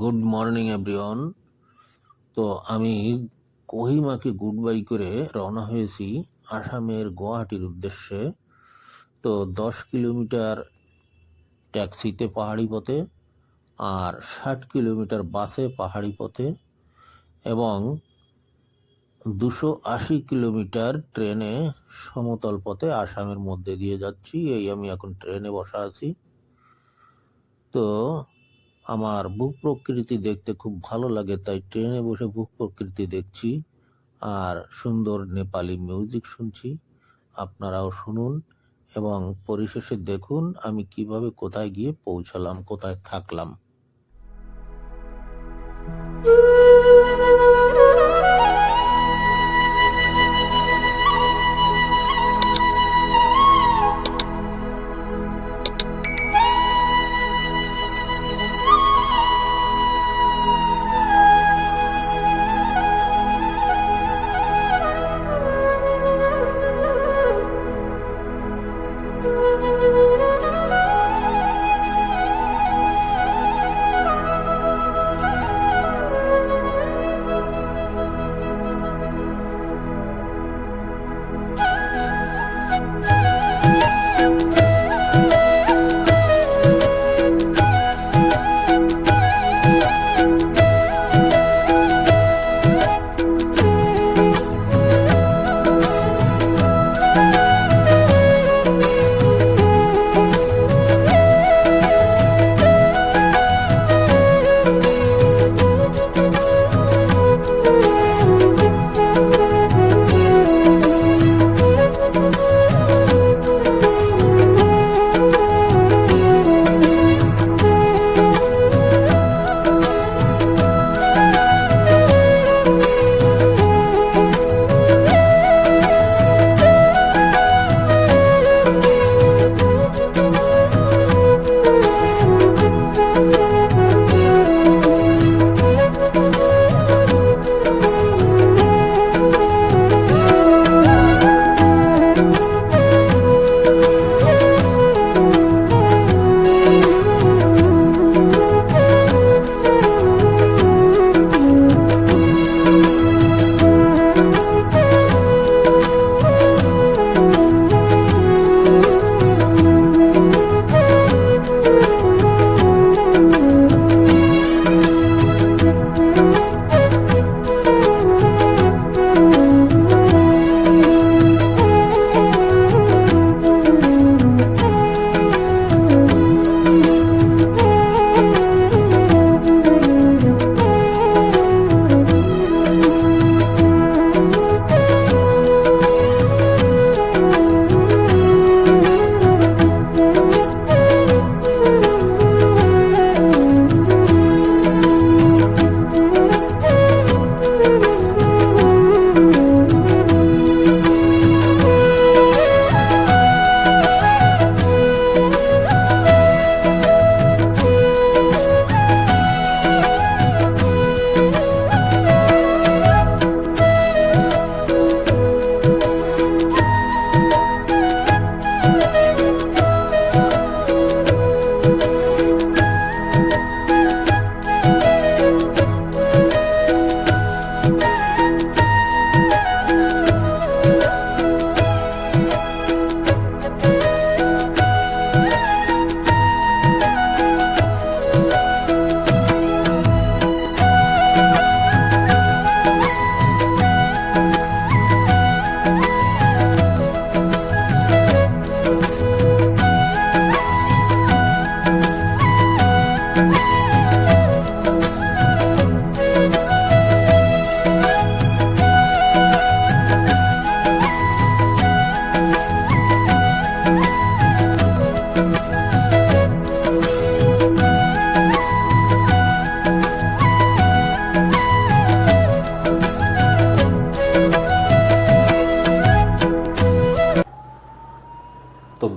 Good morning everyone তো আমি কোহিমাকে good bye করে রওনা হয়েছি আসামের গুয়াহাটির উদ্দেশ্যে। তো দশ কিলোমিটার ট্যাক্সিতে পাহাড়ি পথে আর ষাট কিলোমিটার বাসে পাহাড়ি পথে এবং দুশো আশি কিলোমিটার ট্রেনে সমতল পথে আসামের মধ্যে দিয়ে যাচ্ছি। এই আমি এখন ট্রেনে বসা আছি। তো আমার ভূ প্রকৃতি দেখতে খুব ভালো লাগে, তাই ট্রেনে বসে ভূ প্রকৃতি দেখছি আর সুন্দর নেপালি মিউজিক শুনছি। আপনারাও শুনুন এবং পরিশেষে দেখুন আমি কীভাবে কোথায় গিয়ে পৌঁছালাম, কোথায় থাকলাম।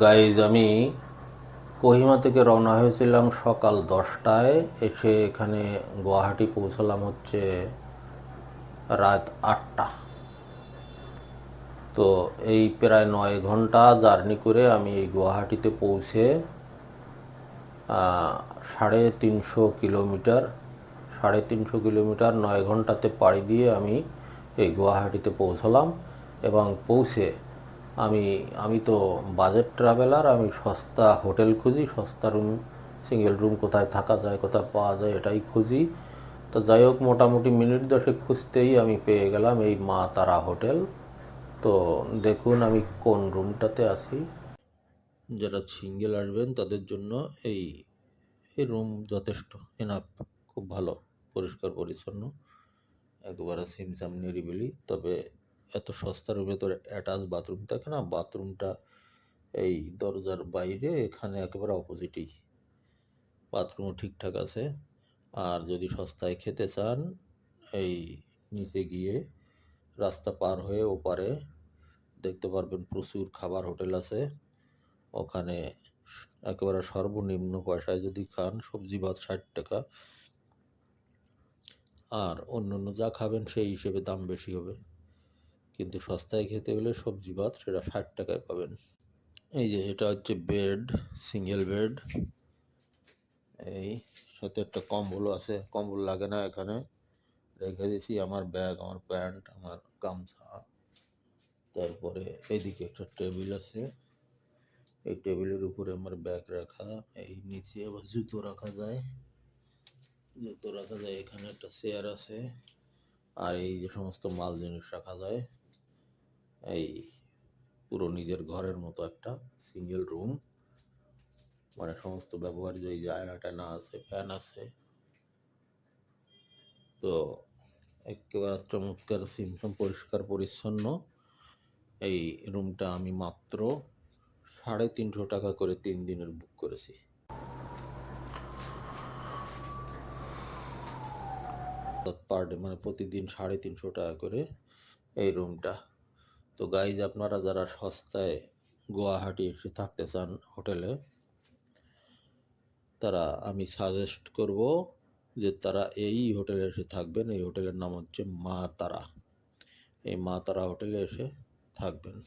গাইজ আমি কোহিমা থেকে রওনা হয়েছিলাম সকাল দশটায়। এসে এখানে গুয়াহাটি পৌঁছালাম হচ্ছে রাত আটটা। তো এই প্রায় নয় ঘণ্টা জার্নি করে আমি এই গুয়াহাটিতে পৌঁছে সাড়ে তিনশো কিলোমিটার, সাড়ে তিনশো কিলোমিটার নয় ঘন্টাতে পাড়ি দিয়ে আমি এই গুয়াহাটিতে পৌঁছলাম এবং পৌঁছে আমি আমি তো বাজেট ট্রাভেলার আমি সস্তা হোটেল খুঁজি, সস্তা রুম সিঙ্গেল রুম কোথায় থাকা যায়, কোথায় পাওয়া যায় এটাই খুঁজি। তো যাই হোক, মোটামুটি মিনিট দশেক খুঁজতেই আমি পেয়ে গেলাম এই মা তারা হোটেল তো দেখুন আমি কোন রুমটাতে আছি। যারা সিঙ্গেল আসবেন তাদের জন্য এই এই রুম যথেষ্ট এনাফ খুব ভালো, পরিষ্কার, পরিচ্ছন্ন। একেবারে সিমসাম নিরিবিলি, তবে এত সস্তার ভেতরে অ্যাটাচ বাথরুম থাকে না? বাথরুমটা এই দরজার বাইরে, এখানে একেবারে অপোজিটেই বাথরুমও ঠিকঠাক আছে। আর যদি সস্তায় খেতে চান, এই নিচে গিয়ে রাস্তা পার হয়ে ওপারে দেখতে পারবেন প্রচুর খাবার হোটেল আছে। ওখানে একেবারে সর্বনিম্ন পয়সায় যদি খান, সবজি ভাত ষাট টাকা। আর অন্য অন্য যা খাবেন, সেই হিসেবে দাম বেশি হবে। কিন্তু সস্তায় খেতে গেলে সবজি ভাত সেটা ষাট টাকায় পাবেন। এই যে এটা হচ্ছে বেড সিঙ্গেল বেড এই সাথে একটা কম্বলও আছে, কম্বল লাগে না এখানে। রেখে দিয়েছি আমার ব্যাগ, আমার প্যান্ট, আমার গামছা। তারপরে এইদিকে একটা টেবিল আছে। এই টেবিলের উপরে আমার ব্যাগ রাখা। এই নিচে আবার জুতো রাখা যায়। জুতো রাখা যায়, এখানে একটা চেয়ার আছে। আর এই যে সমস্ত মাল জিনিস রাখা যায়। এই পুরো নিজের ঘরের মতো একটা সিঙ্গেল রুম মানে সমস্ত ব্যবহার্য এই যে আয়না টায়না আছে ফ্যান আছে। তো একেবারে চমৎকার সিমসম পরিষ্কার, পরিচ্ছন্ন। এই রুমটা আমি মাত্র সাড়ে তিনশো টাকা করে তিন দিনের বুক করেছি। পার ডে মানে প্রতিদিন সাড়ে তিনশো টাকা করে এই রুমটা তো গাইজ আপনারা যারা সস্তায় গুয়াহাটি এসে থাকতে চান হোটেলে, তারা আমি সাজেস্ট করব যে তারা এই হোটেলে এসে থাকবেন। এই হোটেলের নাম হচ্ছে মা তারা। এই মা তারা হোটেলে এসে থাকবেন।